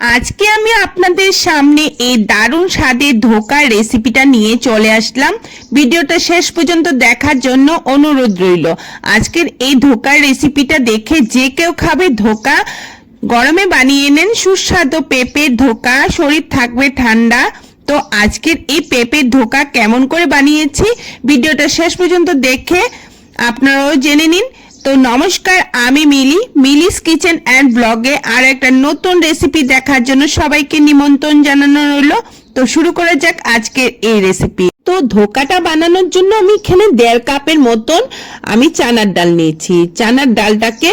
আজকে আমি আপনাদের সামনে এই দারুণ স্বাদের ধোকার রেসিপিটা নিয়ে চলে আসলাম। ভিডিওটা শেষ পর্যন্ত দেখার জন্য অনুরোধ রইল। আজকের এই ধোকার রেসিপিটা দেখে যে কেউ খাবে ধোকা, গরমে বানিয়ে নেন সুস্বাদু পেঁপের ধোকা, শরীর থাকবে ঠান্ডা। তো আজকের এই পেঁপের ধোকা কেমন করে বানিয়েছি, ভিডিওটা শেষ পর্যন্ত দেখে আপনারাও জেনে নিন। তো নমস্কার, আমি মিলি। মিলিস কিচেন অ্যান্ড ব্লগে আর একটা নতুন রেসিপি দেখার জন্য সবাইকে নিমন্ত্রণ জানানো রইল। তো শুরু করা যাক আজকের এই রেসিপি। তো ধোকাটা বানানোর জন্য আমি এখানে দেড় কাপের মতন আমি চানার ডাল নিয়েছি। চানার ডালটাকে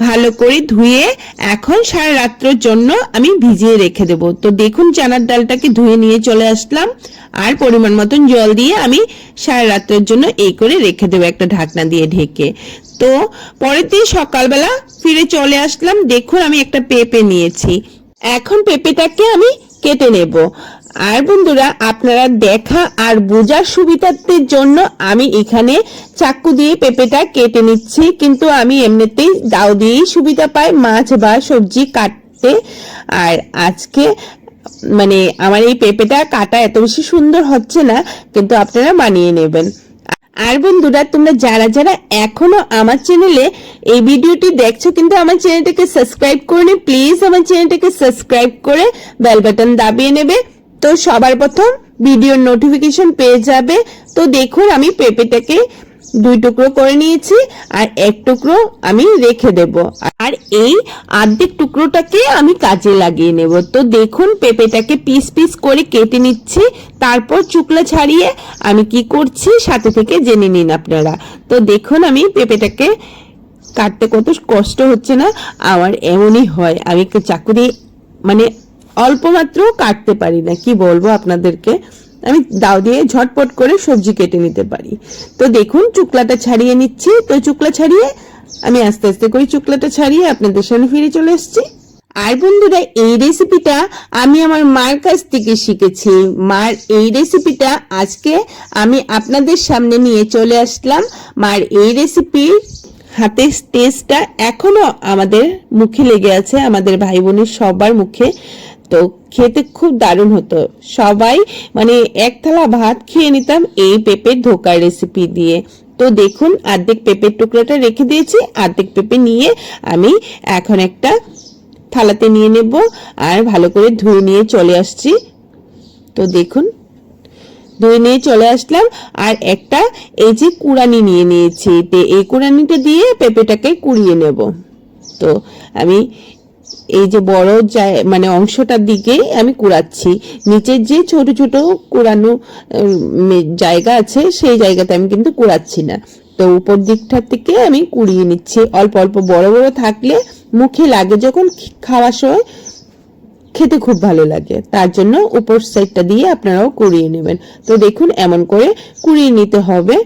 ভালো করে ধুয়ে এখন সারা রাত্রের জন্য আমি ভিজিয়ে রেখে দেব। তো দেখুন, চানার ডালটাকে ধুয়ে নিয়ে চলে আসলাম। আর পরিমাণ মতন জল দিয়ে আমি সারা রাত্রের জন্য এই করে রেখে দেবো একটা ঢাকনা দিয়ে ঢেকে। তো পরের দিন সকালবেলা ফিরে চলে আসলাম। দেখুন, আমি একটা পেঁপে নিয়েছি। এখন পেঁপেটাকে আমি কেটে নেব। আর বন্ধুরা, আপনারা দেখা আর বোঝার সুবিধার্থের জন্য আমি এখানে চাকু দিয়ে পেঁপেটা কেটে নিচ্ছি। কিন্তু আমি এমনিতেই দাও দিয়েই সুবিধা পাই, মাছ বা সবজি কাটতে। আর আজকে মানে আমার এই পেঁপেটা কাটা এত বেশি সুন্দর হচ্ছে না, কিন্তু আপনারা মানিয়ে নেবেন। আর বন্ধুরা, তোমরা যারা যারা এখনও আমার চ্যানেলে এই ভিডিওটি দেখছ, কিন্তু আমার চ্যানেলটাকে সাবস্ক্রাইব করে প্লিজ আমার চ্যানেলটাকে সাবস্ক্রাইব করে বেল বাটন দাবিয়ে নেবে। তো সবার প্রথম ভিডিওর নোটিফিকেশন পেয়ে যাবে। তো দেখুন, আমি পেঁপেটাকে দুই টুকরো করে নিয়েছি আর এক টুকরো আমি রেখে দেব। আর এই অর্ধেক টুকরোটাকে আমি কাজে লাগিয়ে নেব। তো দেখুন, পেঁপেটাকে পিস পিস করে কেটে নিচ্ছি। তারপর চুকলা ছাড়িয়ে আমি কি করছি সাথে থেকে জেনে নিন আপনারা। তো দেখুন, আমি পেঁপেটাকে কাটতে কত কষ্ট হচ্ছে না, আমার এমনই হয়। আমি চাকু দিয়ে মানে অল্প মাত্র কাটতে পারি না, কি বলব আপনাদেরকে? আমি দাও দিয়ে ঝটপট করে সবজি কেটে নিতে পারি। তো দেখুন, চুকলাটা ছাড়িয়ে নিচ্ছি। তো চুকলা ছাড়িয়ে আমি আস্তে আস্তে করে চুকলাটা ছাড়িয়ে আপনাদের সামনে ফিরে চলে এসেছি। আর বন্ধুরা, এই রেসিপিটা আমি আমার মার কাছ থেকে শিখেছি। মার, এই রেসিপিটা আজকে আমি আপনাদের সামনে নিয়ে চলে আসলাম। মার, এই রেসিপির হাতের টেস্টটা এখনও আমাদের মুখে লেগে আছে। আমাদের ভাই বোনের সবার মুখে। তো খেতে খুব দারুণ হতো। সবাই মানে এক থালা ভাত খেয়ে নিতাম এই পেঁপের ধোকার রেসিপি দিয়ে। তো দেখুন, অর্ধেক পেঁপের টুকরোটা রেখে দিয়েছি, অর্ধেক পেঁপে নিয়ে আমি এখন একটা থালাতে নিয়ে নেব আর ভালো করে ধুয়ে নিয়ে চলে আসছি। তো দেখুন, ধুয়ে নিয়ে চলে আসলাম আর একটা এই যে কুড়ানি নিয়ে নিয়েছি। তো এই কুড়ানিটা দিয়ে পেঁপেটাকে কুড়িয়ে নেব। তো আমি এই যে বড় মানে অংশটার দিকে আমি কুড়াচ্ছি। নিচের যে ছোট ছোট কুড়ানো জায়গা আছে, সেই জায়গাতে আমি কিন্তু কুড়াচ্ছি না। তো উপর দিকটার থেকে আমি কুড়িয়ে নিচ্ছি। অল্প অল্প বড় বড় থাকলে মুখে লাগে যখন খাওয়ার সময়, খেতে খুব ভালো লাগে। তার জন্য উপর সাইডটা দিয়ে আপনারাও কুড়িয়ে নেবেন। তো দেখুন, এমন করে কুড়িয়ে নিতে হবে।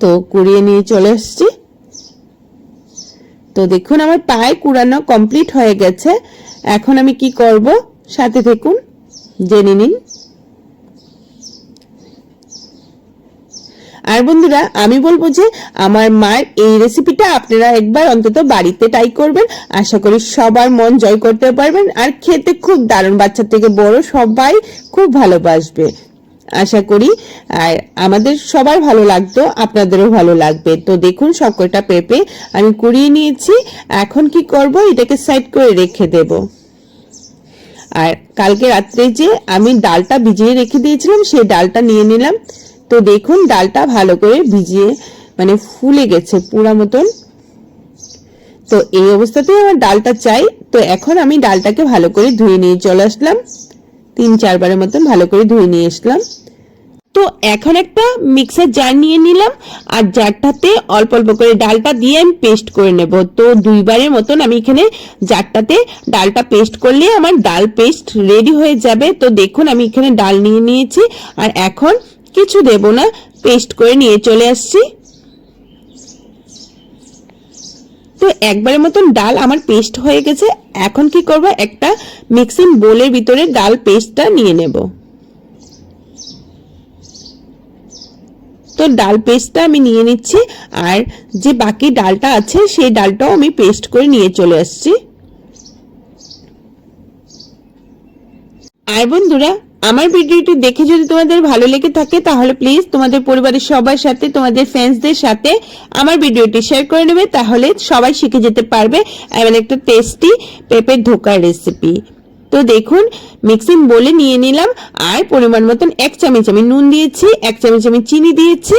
তো কুড়িয়ে নিয়ে চলে এসছি তো দেখুন, আমার পায়ে কুড়ানো কমপ্লিট হয়ে গেছে। এখন আমি কি করব? সাথে দেখুন, জেনে নিন। আর বন্ধুরা, আমি বলব যে আমার মায়ের এই রেসিপিটা আপনারা একবার অন্তত বাড়িতে ট্রাই করবেন। আশা করি সবার মন জয় করতে পারবেন। আর খেতে খুব দারুণ, বাচ্চা থেকে বড় সবাই খুব ভালোবাসবে। আশা করি। আর আমাদের সবার ভালো লাগতো, আপনাদেরও ভালো লাগবে। তো দেখুন, সবকটা পেঁপে আমি কুড়িয়ে নিয়েছি। এখন কি করব? এটাকে সাইড করে রেখে দেবো। আর কালকে রাত্রে যে আমি ডালটা ভিজিয়ে রেখে দিয়েছিলাম, সেই ডালটা নিয়ে নিলাম। তো দেখুন, ডালটা ভালো করে ভিজিয়ে মানে ফুলে গেছে পুরা মতন। তো এই অবস্থাতেই আমার ডালটা চাই। তো এখন আমি ডালটাকে ভালো করে ধুয়ে নিয়ে চলে আসলাম। তিন, চারবারের মতন ভালো করে ধুয়ে নিয়ে আসলাম। তো এখন একটা মিক্সার জার নিয়ে নিলাম, আর জারটাতে অল্প অল্প করে ডালটা দিয়ে আমি পেস্ট করে নেব। তো দুইবারের মতন আমি এখানে জারটাতে ডালটা পেস্ট করলে আমার ডাল পেস্ট রেডি হয়ে যাবে। তো দেখুন, আমি এখানে ডাল নিয়ে নিয়েছি, আর এখন কিছু দেব না পেস্ট করে নিয়ে চলে আসছি। তো একবারের মতন ডাল আমার পেস্ট হয়ে গেছে, এখন কি করব? একটা মিক্সিং বোলের ভিতরে ডাল পেস্টটা নিয়ে নেব। তো ডাল পেস্টটা আমি নিয়ে নিচ্ছি, আর যে বাকি ডালটা আছে সেই ডালটাও আমি পেস্ট করে নিয়ে চলে আসছি। আর বন্ধুরা, আমার ভিডিওটি দেখে যদি তোমাদের ভালো লেগে থাকে, তাহলে প্লিজ তোমাদের পরিবারের সবার সাথে, তোমাদের ফ্রেন্ডসদের সাথে আমার ভিডিওটি শেয়ার করে নেবে, তাহলে সবাই শিখে যেতে পারবে এমন একটা টেস্টি পেঁপের ধোকার রেসিপি তো দেখুন মিক্সিং বলে নিয়ে নিলাম, আর পরিমাণ মতন এক চামচ আমি নুন দিয়েছি, এক চামচ আমি চিনি দিয়েছি,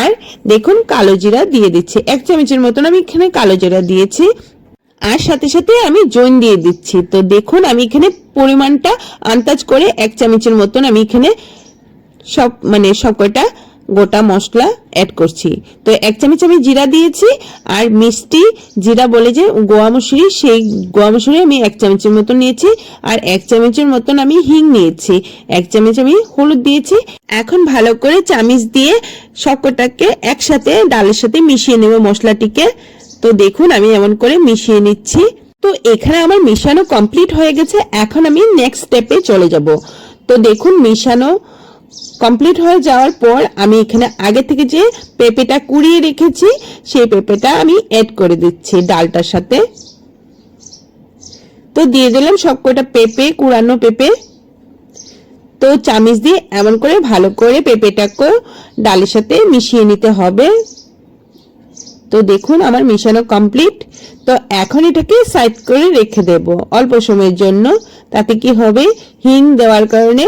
আর দেখুন কালো জিরা দিয়ে দিচ্ছি। এক চামচের মতন আমি এখানে কালো জিরা দিয়েছি, আর সাথে সাথে আমি জৈন দিয়ে দিচ্ছি। তো দেখুন, আমি এখানে পরিমাণটা আন্দাজ করে এক চামচের মতন আমি এখানে সব মানে সব কয়টা গোটা মশলা অ্যাড করছি। তো এক চামচ আমি জিরা দিয়েছি আর মিষ্টি জিরা বলে যে গোয়া মুসুরি, সেই গোয়া মুসুরি আমি এক চামচের মতন নিয়েছি আর এক চামচের মতন আমি হিং নিয়েছি। এক চামচ আমি হলুদ দিয়েছি। এখন ভালো করে চামিচ দিয়ে সবকটাকে একসাথে ডালের সাথে মিশিয়ে নেব মশলাটিকে। তো দেখুন আমি এমন করে মিশিয়ে নিচ্ছি। তো এখানে আমার মিশানো কমপ্লিট হয়ে গেছে। এখন আমি নেক্সট স্টেপে চলে যাব। তো দেখুন মিশানো কমপ্লিট হয়ে যাওয়ার পর আমি এখানে আগে থেকে যে পেঁপেটা কুড়িয়ে রেখেছি, সেই পেঁপেটা আমি অ্যাড করে দিচ্ছি ডালটার সাথে। তো দিয়ে দিলাম সব কটা পেঁপে, কুড়ানো পেঁপে। তো চামিচ দিয়ে এমন করে ভালো করে পেঁপেটাকে ডালের সাথে মিশিয়ে নিতে হবে। তো দেখুন আমার মিশানো কমপ্লিট। তো এখন এটাকে সাইড করে রেখে দেব অল্প সময়ের জন্য। তাতে কি হবে? হিং দেওয়ার কারণে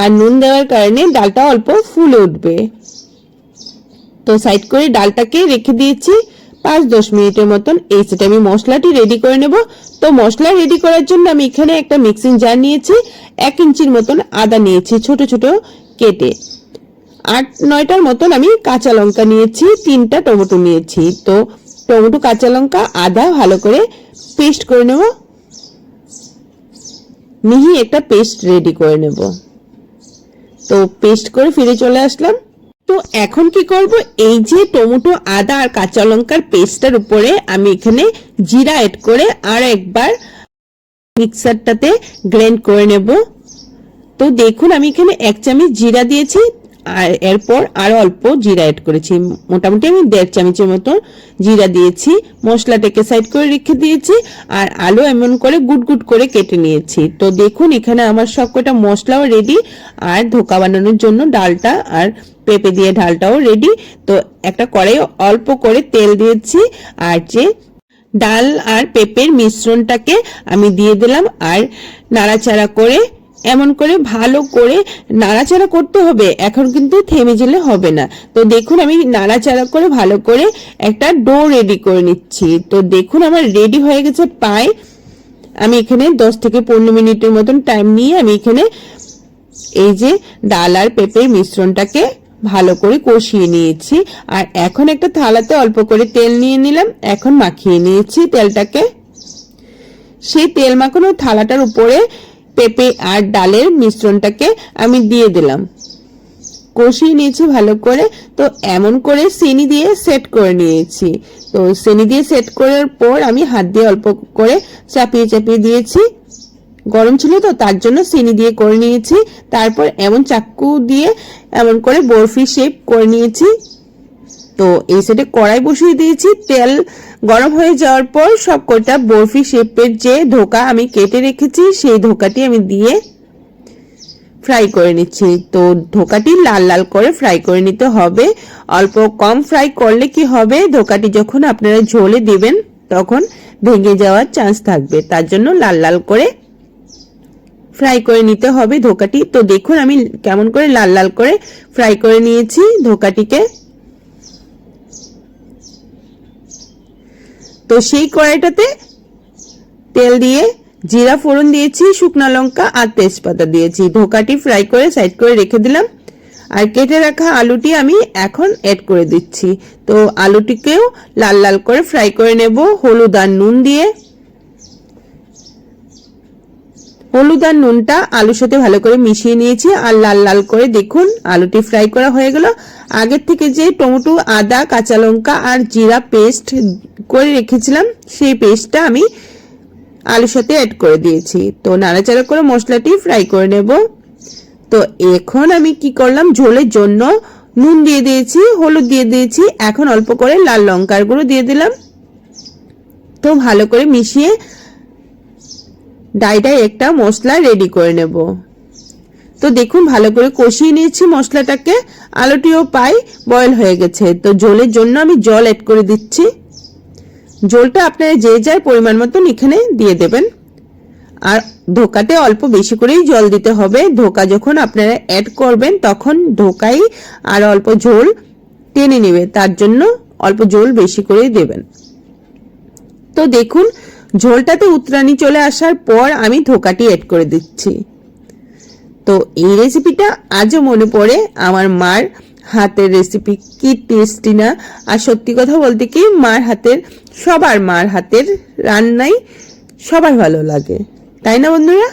আর নুন দেওয়ার কারণে ডালটা অল্প ফুলে উঠবে। তো সাইড করে ডালটাকে রেখে দিয়েছি পাঁচ দশ মিনিটের মতন। এই সেটা আমি মশলাটি রেডি করে নেব। তো মশলা রেডি করার জন্য আমি এখানে একটা মিক্সিং জার নিয়েছি। এক ইঞ্চির মতন আদা নিয়েছি ছোট ছোট কেটে। আট নয়টার মতন আমি কাঁচা লঙ্কা নিয়েছি, তিনটা টমেটো নিয়েছি। তো টমেটো, কাঁচা লঙ্কা, আদা ভালো করে পেস্ট করে নেব। মিহি একটা পেস্ট রেডি করে নেব। তো পেস্ট করে ফিরে চলে আসলাম। তো এখন কি করব? এই যে টমেটো, আদা আর কাঁচা লঙ্কার পেস্টটার উপরে আমি এখানে জিরা এড করে আর একবার মিক্সারটাতে গ্রাইন্ড করে নেব। তো দেখুন, আমি এখানে এক চামচ জিরা দিয়েছি। আর এরপর আরও অল্প জিরা অ্যাড করেছি। মোটামুটি আমি দেড় চামচের মতো জিরা দিয়েছি। মশলাটাকে সাইড করে রেখে দিয়েছি আর আলু এমন করে গুট গুট করে কেটে নিয়েছি। তো দেখুন, এখানে আমার সব কটা মশলাও রেডি আর ধোকা বানানোর জন্য ডালটা আর পেঁপে দিয়ে ঢালটাও রেডি তো একটা কড়াই অল্প করে তেল দিয়েছি আর যে ডাল আর পেঁপের মিশ্রণটাকে আমি দিয়ে দিলাম আর নাড়াচাড়া করে এমন করে ভালো করে নাড়াচাড়া করতে হবে। এখন কিন্তু থেমে গেলে হবে না। তো দেখুন, আমি নাড়াচাড়া করে ভালো করে একটা ডো রেডি করে নিচ্ছি। তো দেখুন, আমার রেডি হয়ে গেছে পায় আমি এখানে দশ থেকে পনেরো মিনিটের মতন টাইম নিয়ে আমি এখানে এই যে ডাল আর পেঁপের মিশ্রণটাকে ভালো করে কষিয়ে নিয়েছি। আর এখন একটা থালাতে অল্প করে তেল নিয়ে নিলাম। এখন মাখিয়ে নিয়েছি তেলটাকে। সেই তেল মাখানো থালাটার উপরে পেঁপে আর ডালের মিশ্রণটাকে আমি দিয়ে দিলাম। কষিয়ে নিয়েছি ভালো করে। তো এমন করে চিনি দিয়ে সেট করে নিয়েছি। তো চিনি দিয়ে সেট করার পর আমি হাত দিয়ে অল্প করে চাপিয়ে চাপিয়ে দিয়েছি। গরম ছিল তো, তার জন্য চিনি দিয়ে করে নিয়েছি। তারপর এমন চাকু দিয়ে এমন করে বরফি শেপ করে নিয়েছি। তো এই সাইডে কড়াই বসিয়ে দিয়েছি, তেল গরম হয়ে যাওয়ার পর সব কটা বরফি শেপের যে ধোকা আমি কেটে রেখেছি, সেই ধোকাটি আমি দিয়ে ফ্রাই করে নিচ্ছি। তো ধোকাটি লাল লাল করে ফ্রাই করে নিতে হবে। অল্প কম ফ্রাই করলে কি হবে? ধোকাটি যখন আপনারা ঝোলে দেবেন, তখন ভেঙে যাওয়ার চান্স থাকবে। তার জন্য লাল লাল করে ফ্রাই করে নিতে হবে ধোকাটি। তো দেখুন আমি কেমন করে লাল লাল করে ফ্রাই করে নিয়েছি ধোকাটিকে। তো সেই কড়াইটাতে তেল দিয়ে জিরা ফোড়ন দিয়েছি, শুকনো লঙ্কা আর তেজপাতা দিয়েছি। ধোকাটি ফ্রাই করে সাইড করে রেখে দিলাম। আর কেটে রাখা আলুটি আমি এখন অ্যাড করে দিচ্ছি। তো আলুটিকেও লাল লাল করে ফ্রাই করে নেব। হলুদ আর নুন দিয়ে হলুদ আর নুনটা আলুর সাথে ভালো করে মিশিয়ে নিয়েছি আর লাল লাল করে দেখুন, আলুটি ফ্রাই করা হয়ে গেল। আগের থেকে যে টমেটো, আদা, কাঁচা লঙ্কা আর জিরা পেস্ট করে রেখেছিলাম, সেই পেস্টটা আমি আলুর সাথে অ্যাড করে দিয়েছি। তো নাড়াচাড়া করে মশলাটি ফ্রাই করে নেব। তো এখন আমি কি করলাম, ঝোলের জন্য নুন দিয়ে দিয়েছি, হলুদ দিয়ে দিয়েছি, এখন অল্প করে লাল লঙ্কার গুঁড়ো দিয়ে দিলাম। তো ভালো করে মিশিয়ে ডাইটাই একটা মশলা রেডি করে নেব। তো দেখুন, ভালো করে কষিয়ে নিয়েছি মশলাটাকে। আলুটিও পাই বয়েল হয়ে গেছে। তো জলের জন্য আমি জল অ্যাড করে দিচ্ছি। জলটা আপনারা যে যার পরিমাণ মতন এখানে দিয়ে দেবেন। আর ধোকাতে অল্প বেশি করেই জল দিতে হবে। ধোকা যখন আপনারা অ্যাড করবেন, তখন ধোকাই আর অল্প ঝোল টেনে নেবে। তার জন্য অল্প ঝোল বেশি করেই দেবেন। তো দেখুন ঝোলটাতে উতরানি চলে আসার পর আমি ধোকাটি এড করে দিচ্ছি। তো এই রেসিপিটা আজও মনে পড়ে আমার মার হাতের রেসিপি কি টেস্টি না। আর সত্যি কথা বলতে কি, মার হাতের, সবার মার হাতের রান্নাই সবার ভালো লাগে। তাই না বন্ধুরা?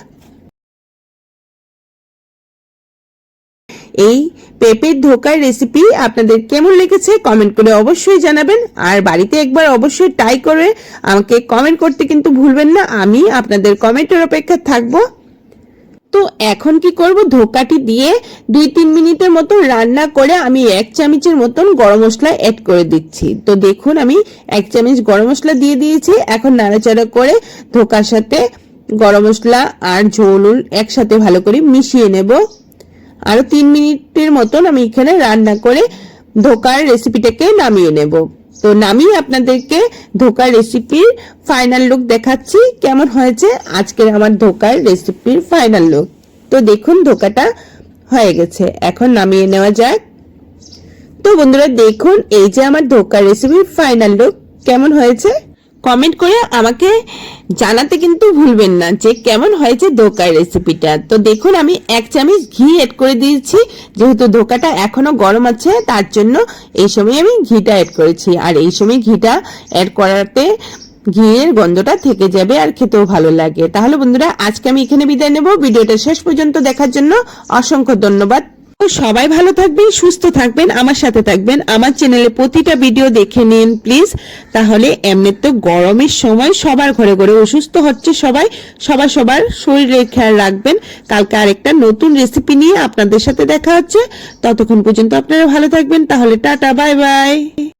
এই পেঁপের ধোকার রেসিপি আপনাদের কেমন লেগেছে কমেন্ট করে অবশ্যই জানাবেন। আর বাড়িতে একবার অবশ্যই ট্রাই করে আমাকে কমেন্ট করতে কিন্তু ভুলবেন না, আমি আপনাদের কমেন্টের অপেক্ষা থাকব। তো এখন কি করব? ধোকাটি দিয়ে দুই তিন মিনিটের মতো রান্না করে আমি এক চামচের মতন গরম মশলা অ্যাড করে দিচ্ছি। তো দেখুন আমি এক চামচ গরম মশলা দিয়ে দিয়েছি। এখন নাড়াচাড়া করে ধোকার সাথে গরম মশলা আর ঝোল একসাথে ভালো করে মিশিয়ে নেব। আরও তিন মিনিটের মতন আমি এখানে রান্না করে ধোকার রেসিপিটাকে নামিয়ে নেব। তো নামিয়ে আপনাদেরকে ধোকার রেসিপির ফাইনাল লুক দেখাচ্ছি, কেমন হয়েছে আজকের আমার ধোকার রেসিপির ফাইনাল লুক তো দেখুন ধোকাটা হয়ে গেছে, এখন নামিয়ে নেওয়া যাক। তো বন্ধুরা দেখুন, এই যে আমার ধোকার রেসিপির ফাইনাল লুক কেমন হয়েছে? কমেন্ট করে আমাকে জানাতে কিন্তু ভুলবেন না যে কেমন হয়েছে ধোকার রেসিপিটা তো দেখুন, আমি এক চামচ ঘি এড করে দিয়েছি। যেহেতু ধোকাটা এখনও গরম আছে, তার জন্য এই সময় আমি ঘিটা অ্যাড করেছি। আর এই সময় ঘিটা অ্যাড করাতে ঘিয়ের গন্ধটা থেকে যাবে আর খেতেও ভালো লাগে। তাহলে বন্ধুরা, আজকে আমি এখানে বিদায় নেব। ভিডিওটা শেষ পর্যন্ত দেখার জন্য অসংখ্য ধন্যবাদ। সবাই ভালো থাকবেন, সুস্থ থাকবেন, আমার সাথে থাকবেন। আমার চ্যানেলে প্রতিটা ভিডিও দেখে নিন প্লিজ তাহলে এমনি তো গরমের সময় সবার ঘরে ঘরে অসুস্থ হচ্ছে সবাই। সবার সবার শরীরের খেয়াল রাখবেন। কালকে আরেকটা নতুন রেসিপি নিয়ে আপনাদের সাথে দেখা হচ্ছে। ততক্ষণ পর্যন্ত আপনারা ভালো থাকবেন। তাহলে টাটা বাই বাই